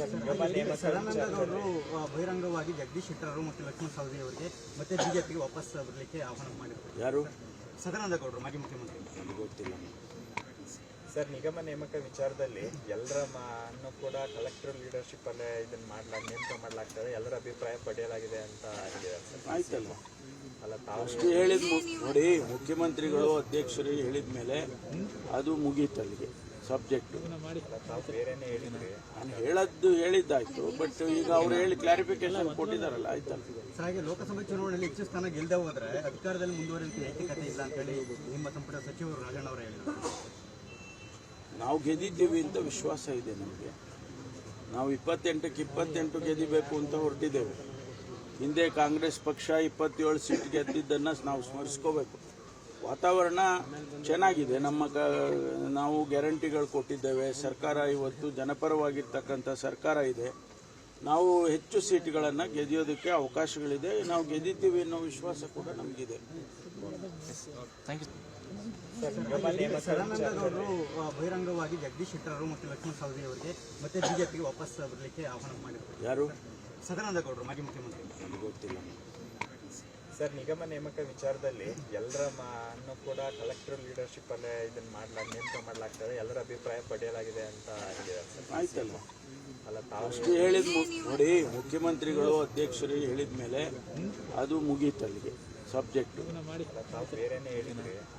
ಸದಾನಂದ ಗೌಡರು ಆ, ಬಹಿರಂಗವಾಗಿ ಜಗದೀಶ್ ಶೆಟ್ಟರ್ ಮತ್ತು ಲಕ್ಷ್ಮಣ ಸವದಿ ಅವರಿಗೆ ಮತ್ತೆ ಬಿಜೆಪಿಗೆ ವಾಪಸ್ ಬರಲಿಕ್ಕೆ ಆಹ್ವಾನ ಮಾಡಿದ್ರು. ಯಾರು? ಸದಾನಂದ ಗೌಡರು ಮಾಜಿ ಮುಖ್ಯಮಂತ್ರಿ. ಗೊತ್ತಿಲ್ಲ. ಸರ್ ನಿಗಮ ನೇಮಕ ವಿಚಾರದಲ್ಲಿ ಎಲ್ಲರ ಅನ್ನು ಕೂಡ ಕಲೆಕ್ಟರ್ ಲೀಡರ್ಶಿಪ್ ಅಲ್ಲೇ ಇದನ್ನ ಮಾಡ್ಲಾಗ ನೇಮಕ ಮಾಡ್ಲಾಗ್ತದೆ ಎಲ್ಲರ ಅಭಿಪ್ರಾಯ ಪಡೆಯಲಾಗಿದೆ ಅಂತ ಆಯ್ತಲ್ಲ. ಅಲ್ಲ ತಾವು ಅಷ್ಟು ಹೇಳಿದ ನೋಡಿ ಮುಖ್ಯಮಂತ್ರಿಗಳು ಅಧ್ಯಕ್ಷರು ಹೇಳಿದ ಮೇಲೆ ಅದು ಮುಗೀತು ಅಲ್ಲಿಗೆ. ಸಬ್ಜೆಕ್ಟ್. ನಾನು ಹೇಳದ್ದು ಹೇಳಿದ್ದಾಯ್ತು ಬಟ್ ಈಗ ಅವ್ರು ಹೇಳಿ ಕ್ಲಾರಿಫಿಕೇಶನ್ ಕೊಟ್ಟಿದ್ದಾರಲ್ಲ ಆಯ್ತಲ್ಲ ಸರ್ ಹಾಗೆ ಲೋಕಸಭೆ ಚುನಾವಣೆಯಲ್ಲಿ ಹೆಚ್ಚು ಸ್ಥಾನ ಗೆಲ್ಲದೆ ಹೋದ್ರೆ ಅಧಿಕಾರದಲ್ಲಿ ಮುಂದುವರಿಕೆ ನೈತಿಕತೆ ಇಲ್ಲ ಅಂತ ಹೇಳಿ ನಿಮ್ಮ ಸಂಪುಟ ಸಚಿವರು ರಾಜಣ್ಣ ಅವರು ಹೇಳಿದರು. ನಾವು ಗೆದ್ದಿದ್ದೀವಿ ಅಂತ ವಿಶ್ವಾಸ ಇದೆ ನಮಗೆ. ನಾವು ಇಪ್ಪತ್ತೆಂಟಕ್ಕೆ ಇಪ್ಪತ್ತೆಂಟು ಗೆದಿಬೇಕು ಅಂತ ಹೊರಟಿದ್ದೇವೆ. ಹಿಂದೆ ಕಾಂಗ್ರೆಸ್ ಪಕ್ಷ ಇಪ್ಪತ್ತೇಳು ಸೀಟ್ ಗೆದ್ದಿದ್ದನ್ನು ನಾವು ಸ್ಮರಿಸ್ಕೋಬೇಕು. ವಾತಾವರಣ ಚೆನ್ನಾಗಿದೆ. ನಮ್ಮ ಕ ನಾವು ಗ್ಯಾರಂಟಿಗಳು ಕೊಟ್ಟಿದ್ದೇವೆ. ಸರ್ಕಾರ ಇವತ್ತು ಜನಪರವಾಗಿರ್ತಕ್ಕಂಥ ಸರ್ಕಾರ ಇದೆ. ನಾವು ಹೆಚ್ಚು ಸೀಟ್ಗಳನ್ನು ಗೆದಿಯೋದಕ್ಕೆ ಅವಕಾಶಗಳಿದೆ. ನಾವು ಗೆದ್ದಿದ್ದೀವಿ ಅನ್ನೋ ವಿಶ್ವಾಸ ಕೂಡ ನಮಗಿದೆ. ಸದಾನಂದಗೌಡರು ಬಹಿರಂಗವಾಗಿ ಜಗದೀಶ್ ಶೆಟ್ಟರ್ ಮತ್ತು ಲಕ್ಷ್ಮಣ ಸವದಿ ಅವರಿಗೆ ಮತ್ತೆ ಬಿಜೆಪಿಗೆ ವಾಪಸ್ ಬರಲಿಕ್ಕೆ ಆಹ್ವಾನ ಮಾಡಿದ್ದಾರೆ ಯಾರು? ಸದಾನಂದ ಗೌಡರು ಮಾಜಿ ಮುಖ್ಯಮಂತ್ರಿ. ನನಗೆ ಗೊತ್ತಿಲ್ಲ. ಸರ್ ನಿಗಮ ನೇಮಕ ವಿಚಾರದಲ್ಲಿ ಎಲ್ಲರ ಅನ್ನು ಕೂಡ ಕಲೆಕ್ಟರ್ ಲೀಡರ್ಶಿಪ್ ಅಲ್ಲೇ ಇದನ್ನ ಮಾಡ್ಲಾಗ ನೇಮಕ ಮಾಡ್ಲಾಗ್ತದೆ. ಎಲ್ಲರ ಅಭಿಪ್ರಾಯ ಪಡೆಯಲಾಗಿದೆ ಅಂತ ಆಯ್ತಲ್ಲ ಅಲ್ಲ ತಾವು ಅಷ್ಟು ಹೇಳಿದ ನೋಡಿ ಮುಖ್ಯಮಂತ್ರಿಗಳು ಅಧ್ಯಕ್ಷರು ಹೇಳಿದ ಮೇಲೆ ಅದು ಮುಗೀತು ಅಲ್ಲಿಗೆ ಸಬ್ಜೆಕ್ಟ್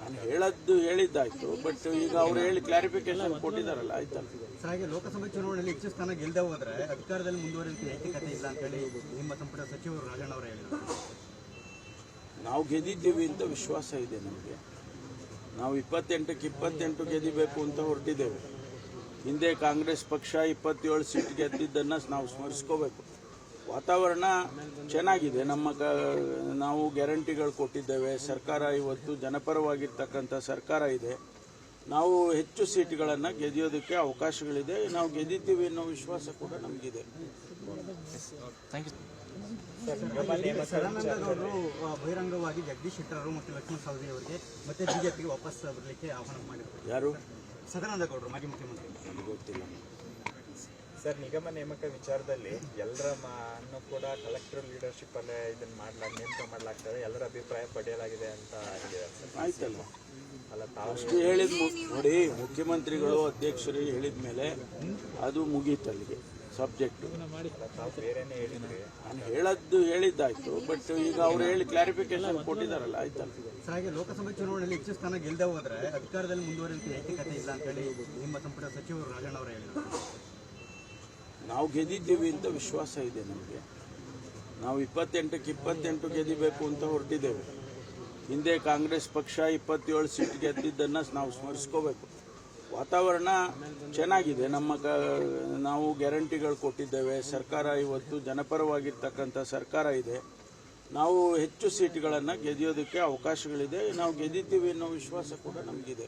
ನಾನು ಹೇಳದ್ದು ಹೇಳಿದ್ದಾಯ್ತು ಬಟ್ ಈಗ ಅವ್ರು ಹೇಳಿ ಕ್ಲಾರಿಫಿಕೇಶನ್ ಕೊಟ್ಟಿದ್ದಾರಲ್ಲ ಆಯ್ತಲ್ಲ. ಸರ್ ಹಾಗೆ ಲೋಕಸಭೆ ಚುನಾವಣೆಯಲ್ಲಿ ಹೆಚ್ಚು ಸ್ಥಾನ ಗೆಲ್ಲದೆ ಹೋದ್ರೆ ಅಧಿಕಾರದಲ್ಲಿ ಮುಂದುವರಿಯುವಂತ ನೈತಿಕತೆ ಇಲ್ಲ ಅಂತ ಹೇಳಿ ನಿಮ್ಮ ಸಂಪುಟ ಸಚಿವರು ರಾಜಣ್ಣ ಅವರು ಹೇಳಿದರು. ನಾವು ಗೆದ್ದಿದ್ದೀವಿ ಅಂತ ವಿಶ್ವಾಸ ಇದೆ ನಮಗೆ. ನಾವು ಇಪ್ಪತ್ತೆಂಟಕ್ಕೆ ಇಪ್ಪತ್ತೆಂಟು ಗೆದಿಬೇಕು ಅಂತ ಹೊರಟಿದ್ದೇವೆ. ಹಿಂದೆ ಕಾಂಗ್ರೆಸ್ ಪಕ್ಷ ಇಪ್ಪತ್ತೇಳು ಸೀಟ್ ಗೆದ್ದಿದ್ದನ್ನು ನಾವು ಸ್ಮರಿಸ್ಕೋಬೇಕು. ವಾತಾವರಣ ಚೆನ್ನಾಗಿದೆ. ನಮ್ಮ ನಾವು ಗ್ಯಾರಂಟಿಗಳು ಕೊಟ್ಟಿದ್ದೇವೆ. ಸರ್ಕಾರ ಇವತ್ತು ಜನಪರವಾಗಿರ್ತಕ್ಕಂಥ ಸರ್ಕಾರ ಇದೆ. ನಾವು ಹೆಚ್ಚು ಸೀಟ್ಗಳನ್ನು ಗೆದ್ಯೋದಕ್ಕೆ ಅವಕಾಶಗಳಿದೆ. ನಾವು ಗೆದ್ದಿದ್ದೀವಿ ಅನ್ನೋ ವಿಶ್ವಾಸ ಕೂಡ ನಮಗಿದೆ. ಸರ್ ನಿಗಮ ಸದಾನಂದ ಗೌಡರು ಆ, ಬಹಿರಂಗವಾಗಿ ಜಗದೀಶ್ ಶೆಟ್ಟರ್ ಮತ್ತು ಲಕ್ಷ್ಮಣ ಸವದಿ ಅವರಿಗೆ ಮತ್ತೆ ಬಿಜೆಪಿಗೆ ವಾಪಸ್ ಬರಲಿಕ್ಕೆ ಆಹ್ವಾನ ಮಾಡಿದ್ದಾರೆ ಯಾರು? ಸದಾನಂದ ಗೌಡರು ಮಾಜಿ ಮುಖ್ಯಮಂತ್ರಿ. ಗೊತ್ತಿಲ್ಲ. ಸರ್ ನಿಗಮ ನೇಮಕ ವಿಚಾರದಲ್ಲಿ ಎಲ್ಲರ ಅನ್ನು ಕೂಡ ಕಲೆಕ್ಟರ್ ಲೀಡರ್ಶಿಪ್ ಅಲ್ಲೇ ಇದನ್ನ ಮಾಡ್ಲಾಗ ನೇಮಕ ಮಾಡ್ಲಾಗ್ತದೆ ಎಲ್ಲರ ಅಭಿಪ್ರಾಯ ಪಡೆಯಲಾಗಿದೆ ಅಂತ ಆಯ್ತಲ್ಲ ಅಲ್ಲ ತಾವು ಅಷ್ಟು ಹೇಳಿದ ನೋಡಿ ಮುಖ್ಯಮಂತ್ರಿಗಳು ಅಧ್ಯಕ್ಷರು ಹೇಳಿದ ಮೇಲೆ ಅದು ಮುಗೀತು ಅಲ್ಲಿಗೆ ಸಬ್ಜೆಕ್ಟ್. ನಾನು ಹೇಳದ್ದು ಹೇಳಿದ್ದಾಯ್ತು ಬಟ್ ಈಗ ಅವ್ರು ಹೇಳಿ ಕ್ಲಾರಿಫಿಕೇಶನ್ ಕೊಟ್ಟಿದ್ದಾರಲ್ಲ ಆಯ್ತಲ್ಲ. ಹಾಗೆ ಲೋಕಸಭೆ ಚುನಾವಣೆಯಲ್ಲಿ ಹೆಚ್ಚು ಸ್ಥಾನ ಗೆಲ್ಲದೆ ಹೋದ್ರೆ ಅಧಿಕಾರದಲ್ಲಿ ಮುಂದುವರಿಯುವಂತ ನೈತಿಕತೆ ಇಲ್ಲ ಅಂತ ಹೇಳಿ ನಿಮ್ಮ ಸಂಪುಟ ಸಚಿವರು ರಾಜಣ್ಣ ಅವರು ಹೇಳಿದರು ನಾವು ಗೆದ್ದಿದ್ದೀವಿ ಅಂತ ವಿಶ್ವಾಸ ಇದೆ ನಮಗೆ. ನಾವು ಇಪ್ಪತ್ತೆಂಟಕ್ಕೆ ಇಪ್ಪತ್ತೆಂಟು ಗೆದಿಬೇಕು ಅಂತ ಹೊರಟಿದ್ದೇವೆ. ಹಿಂದೆ ಕಾಂಗ್ರೆಸ್ ಪಕ್ಷ ಇಪ್ಪತ್ತೇಳು ಸೀಟ್ ಗೆದ್ದಿದ್ದನ್ನು ನಾವು ಸ್ಮರಿಸ್ಕೋಬೇಕು. ವಾತಾವರಣ ಚೆನ್ನಾಗಿದೆ. ನಮ್ಮ ನಾವು ಗ್ಯಾರಂಟಿಗಳು ಕೊಟ್ಟಿದ್ದೇವೆ. ಸರ್ಕಾರ ಇವತ್ತು ಜನಪರವಾಗಿರ್ತಕ್ಕಂಥ ಸರ್ಕಾರ ಇದೆ. ನಾವು ಹೆಚ್ಚು ಸೀಟ್ಗಳನ್ನು ಗೆದಿಯೋದಕ್ಕೆ ಅವಕಾಶಗಳಿದೆ. ನಾವು ಗೆದ್ದಿದ್ದೀವಿ ಅನ್ನೋ ವಿಶ್ವಾಸ ಕೂಡ ನಮಗಿದೆ.